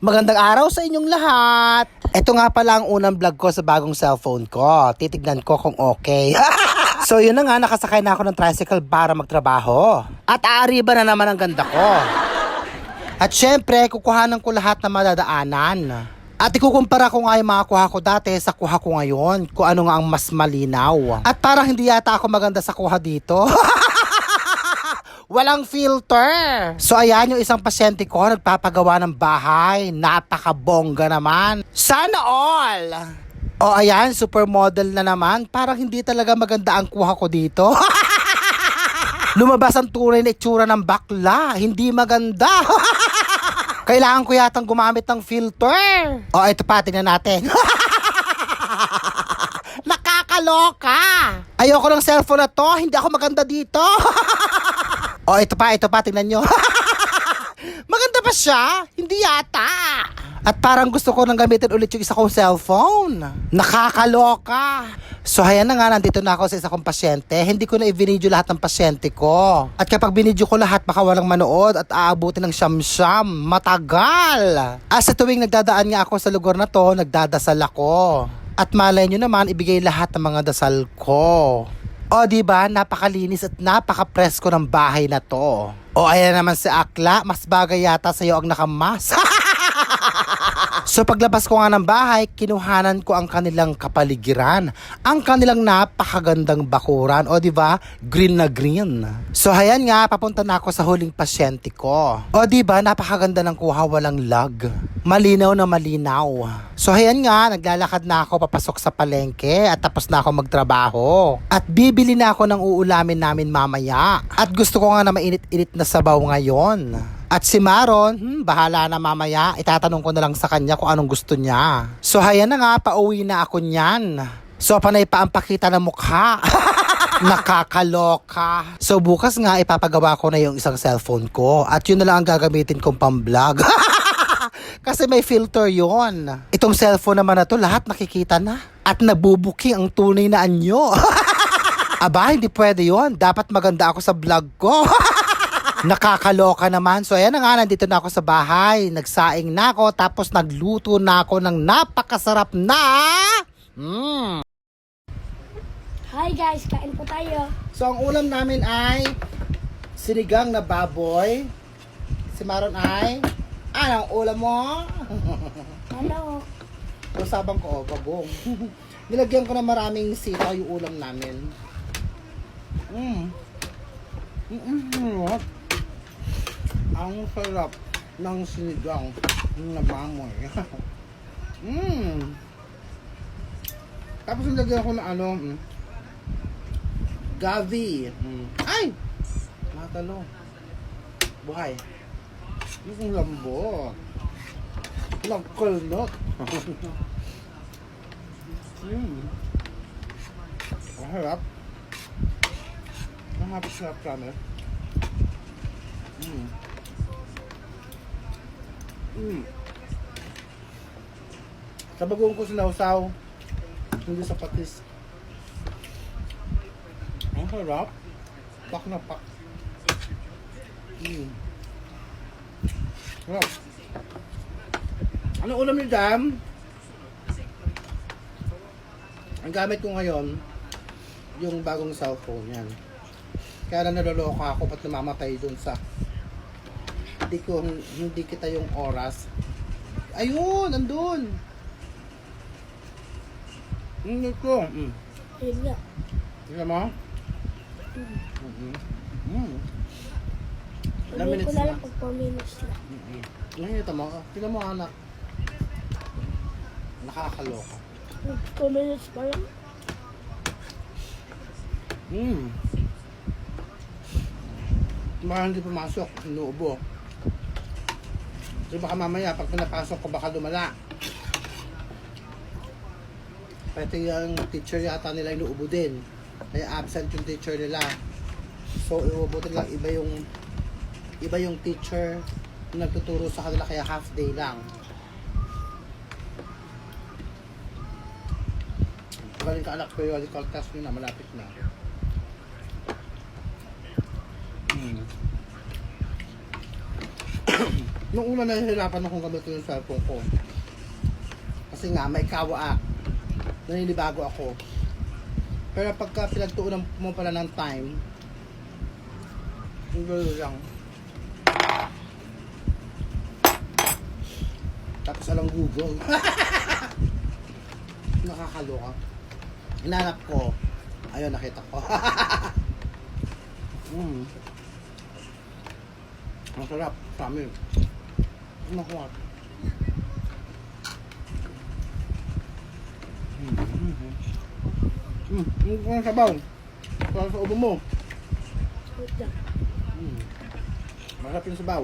Magandang araw sa inyong lahat. Ito nga pala ang unang vlog ko sa bagong cellphone ko. Titignan ko kung okay. so yun na nga, nakasakay na ako ng tricycle para magtrabaho. At aariba na naman ang ganda ko. At syempre, kukuhanan ko lahat ng madadaanan. At ikukumpara ko nga yung mga kuha ko dati sa kuha ko ngayon, kung ano nga ang mas malinaw. At parang hindi yata ako maganda sa kuha dito. Walang filter. So ayan yung isang pasyente ko nagpapagawa ng bahay. Napakabongga naman. Sana all. O ayan, supermodel na naman. Parang hindi talaga maganda ang kuha ko dito. Lumabas ang tunay na itsura ng bakla. Hindi maganda. Kailangan ko yatang gumamit ng filter. O ito pa, tingnan natin. Nakakaloka. Ayoko ng cellphone na to. Hindi ako maganda dito. O, ito pa, ito pa, tingnan nyo. Maganda pa siya? Hindi yata. At parang gusto ko nang gamitin ulit yung isa kong cellphone. Nakakaloka. So, ayan na nga, nandito na ako sa isa kong pasyente. Hindi ko na i-video lahat ng pasyente ko. At kapag binidyo ko lahat, baka walang manood at aabutin ng siyam-siyam. Matagal. As sa tuwing nagdadaan nga ako sa lugar na to, nagdadasal ako. At malay nyo naman, ibigay lahat ng mga dasal ko. O, di ba? Napakalinis at napaka-presko ng bahay na to. O, ayan naman si Akla. Mas bagay yata sa'yo ang nakamas. so, paglabas ko nga ng bahay, kinuhanan ko ang kanilang kapaligiran. Ang kanilang napakagandang bakuran. O, di ba? Green na green. So, ayan nga, papunta na ako sa huling pasyente ko. O, di ba? Napakaganda ng kuha, walang lag. Malinaw na malinaw. So, ayan nga, naglalakad na ako papasok sa palengke at tapos na ako magtrabaho. At bibili na ako ng uulamin namin mamaya. At gusto ko nga na mainit-init na sabaw ngayon. At si Maron, hmm, bahala na mamaya. Itatanong ko na lang sa kanya kung anong gusto niya. So, ayan na nga, pauwi na ako niyan. So, panay pa ang pakita ng mukha. Nakakaloka. So, bukas nga, ipapagawa ko na yung isang cellphone ko. At yun na lang ang gagamitin kong pang-vlog. Kasi may filter yon. Itong cellphone naman na to, lahat nakikita na. At nabubuking ang tunay na anyo. Aba, hindi pwede yon. Dapat maganda ako sa vlog ko. Nakakaloka naman. So, ayan na nga, nandito na ako sa bahay. Nagsaing na ako, tapos nagluto na ako ng napakasarap na... Mm. Hi guys, kain po tayo. So, ang ulam namin ay sinigang na baboy. Si Maron ay... Anong ulam mo? Ano? Usabang ko, oh, bagong. Nilagyan ko na maraming sitaw yung ulam namin. Mm. Mm-mm. Ang sarap ng sinigang na bamoy. mm. Tapos nilagyan ko na ano, mm, gavi. Mm. Ay! Matalo. Buhay. Yung lambo. Nagkulnot. mm. Ang harap. Ang harap sarap promise. Mm. Mm. Sa bagong ko sinawsaw. Hindi sa patis. Ang harap. Pak na pak. Mm. Harap. Ano ulam ni Dam? Ang gamit ko ngayon, yung bagong cellphone yan. Kaya lang naloloka ako ba't namamatay dun sa hindi ko hindi kita yung oras. Ayun, andun. Hindi ko. Mm. Yun nga. Tingnan mo. Mm-hmm. Mm. Ilang minutes ko na na? lang pag 4 minutes. Mm-hmm. Nakikita mo. Anak. Nakakaloka. 2 minutes pa lang. Mm. Baka hindi pumasok, inuubo. Kasi baka mamaya, pag pinapasok ko, baka lumala. Pwede yung teacher yata nila inuubo din. Kaya absent yung teacher nila. So, iuubo nila, iba yung iba yung teacher na nagtuturo sa kanila, kaya half day lang. Galing ka anak, periodical test nyo na, malapit na. Nung una nahihirapan akong gamitin yung cellphone ko. Kasi nga, may kawa Naninibago ako. Pero pagka pinagtuunan mo pala ng time, gano'n lang. Tapos alang Google. Nakakaloka. Hinanap ko. Ayun, nakita ko. mm. Ang sarap. Sami. Nakuha. Mm. Mm. Mm. Mm. Ang sabaw. Para sa ubo mo. Wait lang. Mm. Masarap yung sabaw.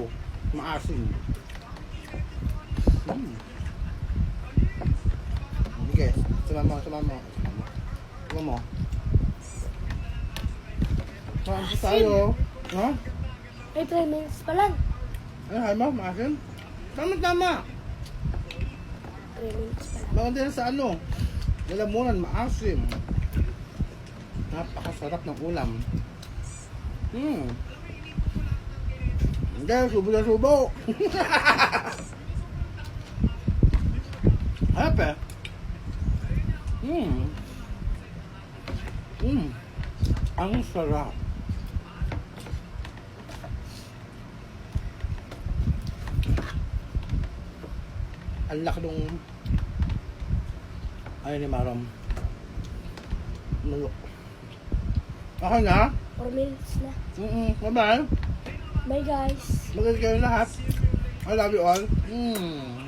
Maasim. Mm. Sige, sumama, sumama. Sumama. Saan po tayo? Ha? Ay, 3 minutes pa lang. Ano, hay mo? Maasim? Tama, tama. 3 minutes pa lang. Maganda yan sa ano? Lalamunan, maasim. Napakasarap ng ulam. Hmm. Hindi, subo na subo. Harap eh. Hmm. Hmm. Ang sarap. Ang laki nung ay ni Maram. Nulok. Okay na? 4 minutes na. Mm-mm. Bye-bye. Bye guys. Maganda kayo lahat. I love you all. Mm.